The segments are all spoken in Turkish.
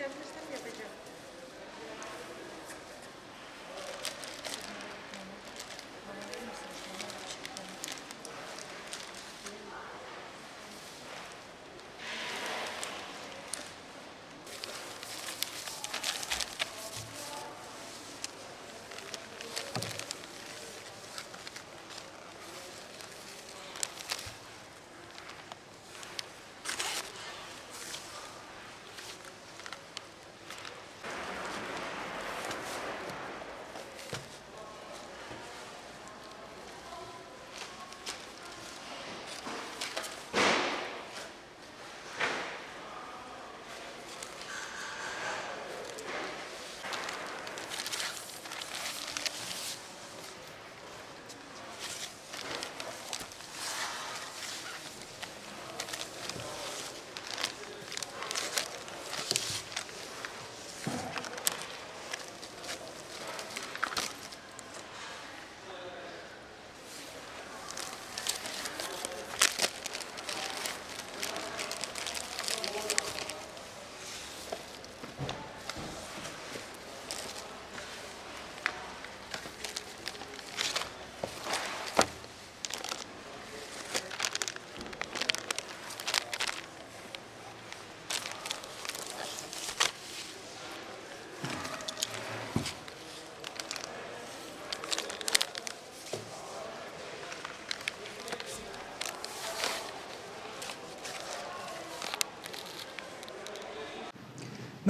Dr.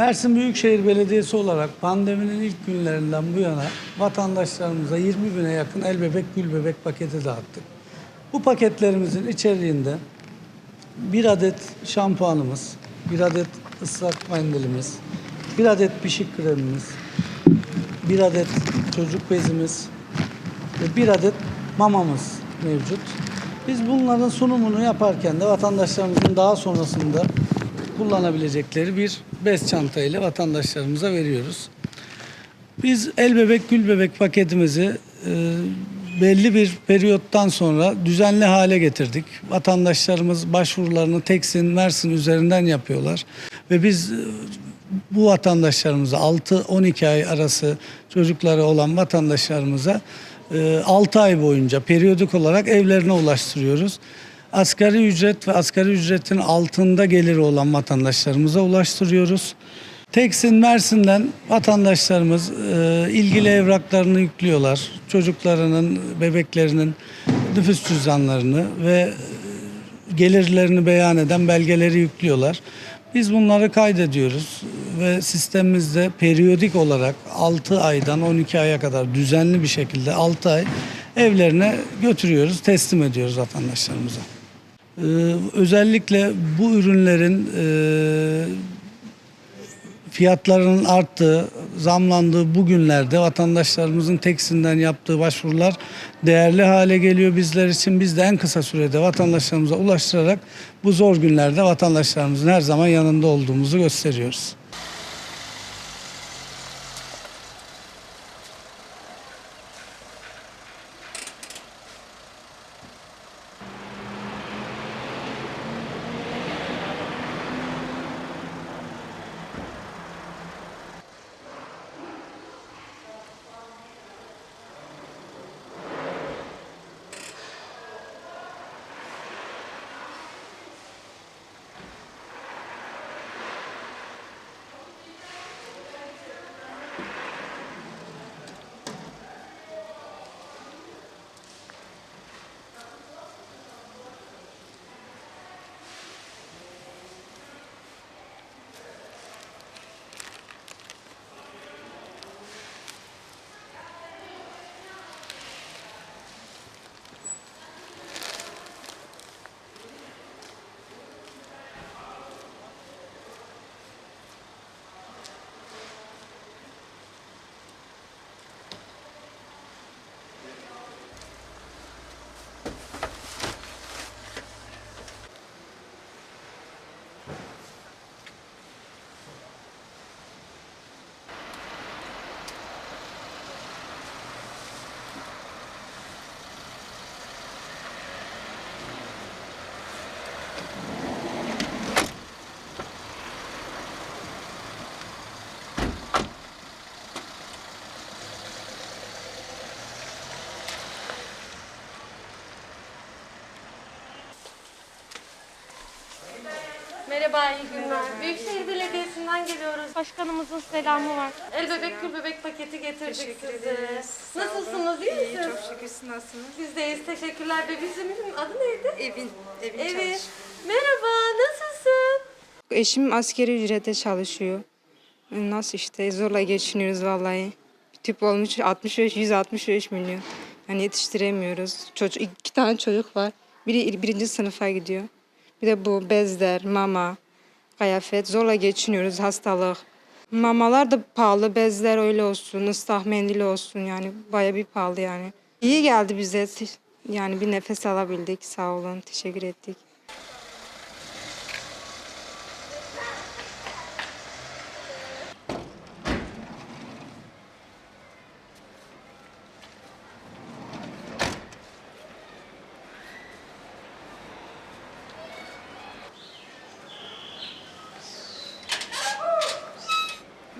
Mersin Büyükşehir Belediyesi olarak pandeminin ilk günlerinden bu yana vatandaşlarımıza 20 bine yakın el bebek gül bebek paketi dağıttık. Bu paketlerimizin içeriğinde bir adet şampuanımız, bir adet ıslak mendilimiz, bir adet pişik kremimiz, bir adet çocuk bezimiz ve bir adet mamamız mevcut. Biz bunların sunumunu yaparken de vatandaşlarımızın daha sonrasında kullanabilecekleri bir bez çantayla vatandaşlarımıza veriyoruz. Biz el bebek gül bebek paketimizi e, belli bir periyottan sonra düzenli hale getirdik. Vatandaşlarımız başvurularını Teksin, Mersin üzerinden yapıyorlar ve biz e, bu vatandaşlarımıza 6-12 ay arası çocukları olan vatandaşlarımıza 6 ay boyunca periyodik olarak evlerine ulaştırıyoruz. Asgari ücret ve asgari ücretin altında geliri olan vatandaşlarımıza ulaştırıyoruz. Teksin Mersin'den vatandaşlarımız e, ilgili evraklarını yüklüyorlar. Çocuklarının, bebeklerinin nüfus cüzdanlarını ve e, gelirlerini beyan eden belgeleri yüklüyorlar. Biz bunları kaydediyoruz ve sistemimizde periyodik olarak 6 aydan 12 aya kadar düzenli bir şekilde 6 ay evlerine götürüyoruz, teslim ediyoruz vatandaşlarımıza. Ee, özellikle bu ürünlerin e, fiyatlarının arttığı, zamlandığı bu günlerde vatandaşlarımızın teksinden yaptığı başvurular değerli hale geliyor bizler için. Biz de en kısa sürede vatandaşlarımıza ulaştırarak bu zor günlerde vatandaşlarımızın her zaman yanında olduğumuzu gösteriyoruz. Merhaba, iyi günler. Büyükşehir Belediyesi'nden geliyoruz. Başkanımızın selamı var. El bebek gül bebek paketi getirdik Teşekkür size. ederiz. Nasılsınız, iyi İyi, misiniz? çok şükür siz nasılsınız? Biz deyiz, teşekkürler. Bebişimizin adı neydi? Evin, evin Evet. çalışıyor. Merhaba, nasılsın? Eşim askeri ücrete çalışıyor. Nasıl işte zorla geçiniyoruz vallahi. Tüp olmuş 65 165 milyon. Yani yetiştiremiyoruz. Çocuk iki tane çocuk var. Biri birinci sınıfa gidiyor. Bir de bu bezler, mama, kıyafet zorla geçiniyoruz hastalık. Mamalar da pahalı, bezler öyle olsun, ıslah mendili olsun yani baya bir pahalı yani. İyi geldi bize. Yani bir nefes alabildik. Sağ olun. Teşekkür ettik.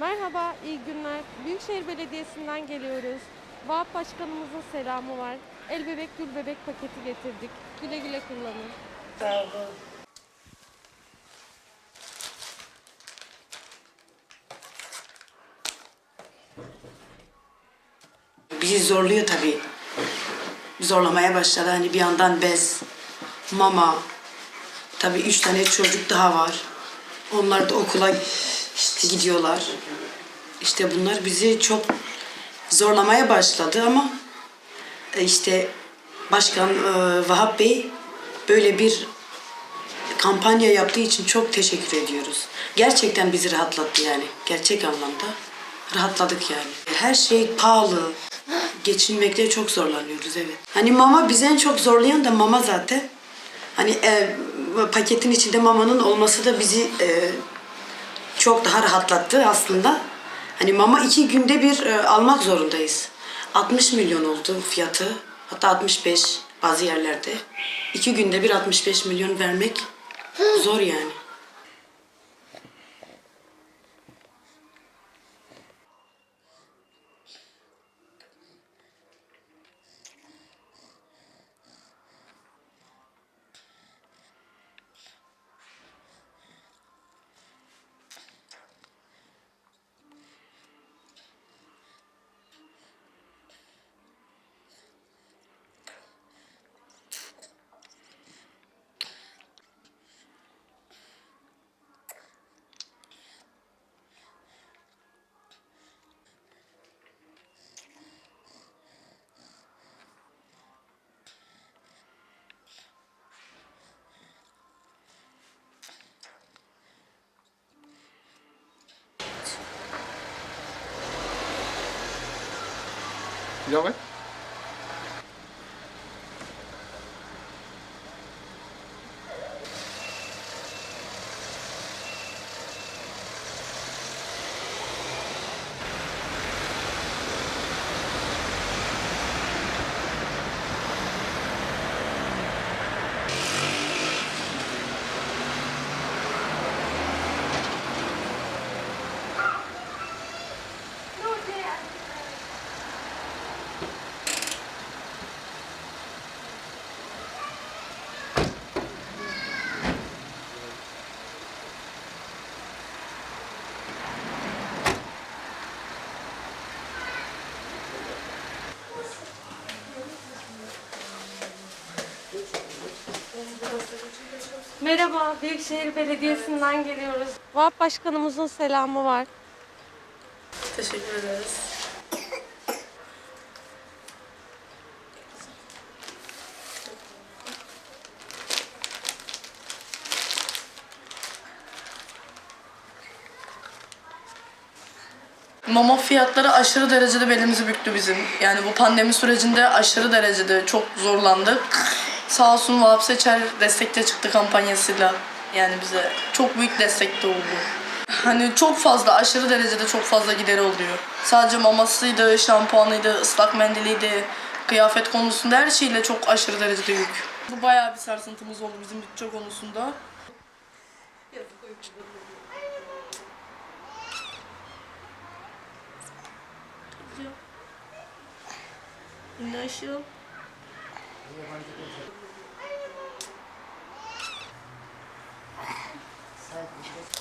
Merhaba, iyi günler. Büyükşehir Belediyesi'nden geliyoruz. Vahap Başkanımızın selamı var. El bebek gül bebek paketi getirdik. Güle güle kullanın. Bizi zorluyor tabii. Zorlamaya başladı. Hani bir yandan bez, mama. Tabii üç tane çocuk daha var. Onlar da okula gidiyorlar. İşte bunlar bizi çok zorlamaya başladı ama e, işte Başkan e, Vahap Bey böyle bir kampanya yaptığı için çok teşekkür ediyoruz. Gerçekten bizi rahatlattı yani. Gerçek anlamda rahatladık yani. Her şey pahalı. Geçinmekte çok zorlanıyoruz evet. Hani mama bizi en çok zorlayan da mama zaten. Hani e, paketin içinde mamanın olması da bizi e, çok daha rahatlattı aslında. Hani mama iki günde bir e, almak zorundayız. 60 milyon oldu fiyatı. Hatta 65 bazı yerlerde. İki günde bir 65 milyon vermek zor yani. যাবে Merhaba, Büyükşehir Belediyesi'nden geliyoruz. VAP Başkanımızın selamı var. Teşekkür ederiz. Mama fiyatları aşırı derecede belimizi büktü bizim. Yani bu pandemi sürecinde aşırı derecede çok zorlandık. Sağ olsun Vahap Seçer destekte çıktı kampanyasıyla. Yani bize çok büyük destek de oldu. Hani çok fazla, aşırı derecede çok fazla gideri oluyor. Sadece mamasıydı, şampuanıydı, ıslak mendiliydi, kıyafet konusunda her şeyle çok aşırı derecede yük. Bu bayağı bir sarsıntımız oldu bizim bütçe konusunda. İndi aşağı.